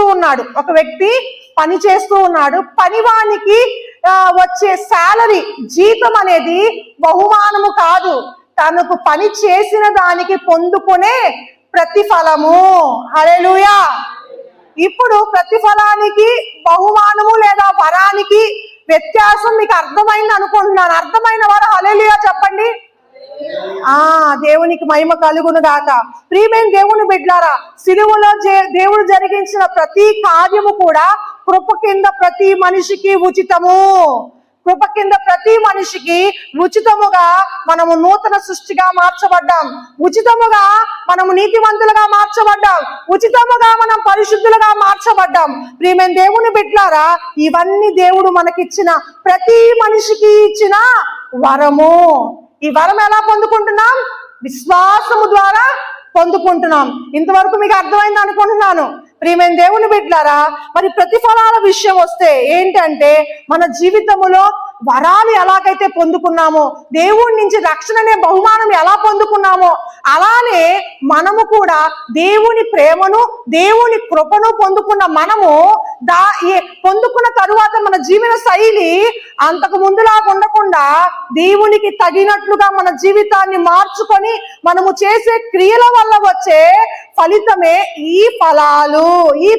చేస్తూ ఉన్నాడు. ఒక వ్యక్తి పని చేస్తూ ఉన్నాడు. పనివానికి వచ్చే శాలరీ జీతం అనేది బహుమానము కాదు. తనకు పని చేసిన దానికి పొందుకునే ప్రతిఫలము. హల్లెలూయా! ఇప్పుడు ప్రతిఫలానికి బహుమానము లేదా వరానికి వ్యత్యాసం మీకు అర్థమైంది అనుకుంటున్నాను. అర్థమైన వారు హల్లెలూయా చెప్పండి. ఆ దేవునికి మహిమ కలుగును గాక ప్రియమైన దేవుని బిడ్డారా సిలువలో జే- దేవుడు జరిగించిన ప్రతి కార్యము కూడా కృప కింద ప్రతి మనిషికి ఉచితము. కృప కింద ప్రతి మనిషికి ఉచితముగా మనము నూతన సృష్టిగా మార్చబడ్డాం. ఉచితముగా మనము నీతివంతులుగా మార్చబడ్డాం. ఉచితముగా మనం పరిశుద్ధులుగా మార్చబడ్డాం. ప్రియమైన దేవుని బిడ్లారా ఇవన్నీ దేవుడు మనకిచ్చిన ప్రతి మనిషికి ఇచ్చిన వరము. ఈ వరం ఎలా పొందుకుంటున్నాం? విశ్వాసము ద్వారా పొందుకుంటున్నాం. ఇంతవరకు మీకు అర్థమైంది అనుకుంటున్నాను. ప్రియమైన దేవుని బిడ్డారా మరి ప్రతిఫలాల విషయం వస్తే ఏంటంటే మన జీవితములో వరాలు ఎలాగైతే పొందుకున్నామో దేవుడి నుంచి రక్షణ అనే బహుమానం ఎలా పొందుకున్నామో అలానే మనము కూడా దేవుని ప్రేమను దేవుని కృపను పొందుకున్న మనము దా ఏ- పొందుకున్న తరువాత మన జీవన శైలి అంతకు ముందులాగా ఉండకుండా దేవునికి తగినట్లుగా మన జీవితాన్ని మార్చుకొని మనము చేసే క్రియల వల్ల వచ్చే ఫలితమే ఈ ఫలాలు ఈ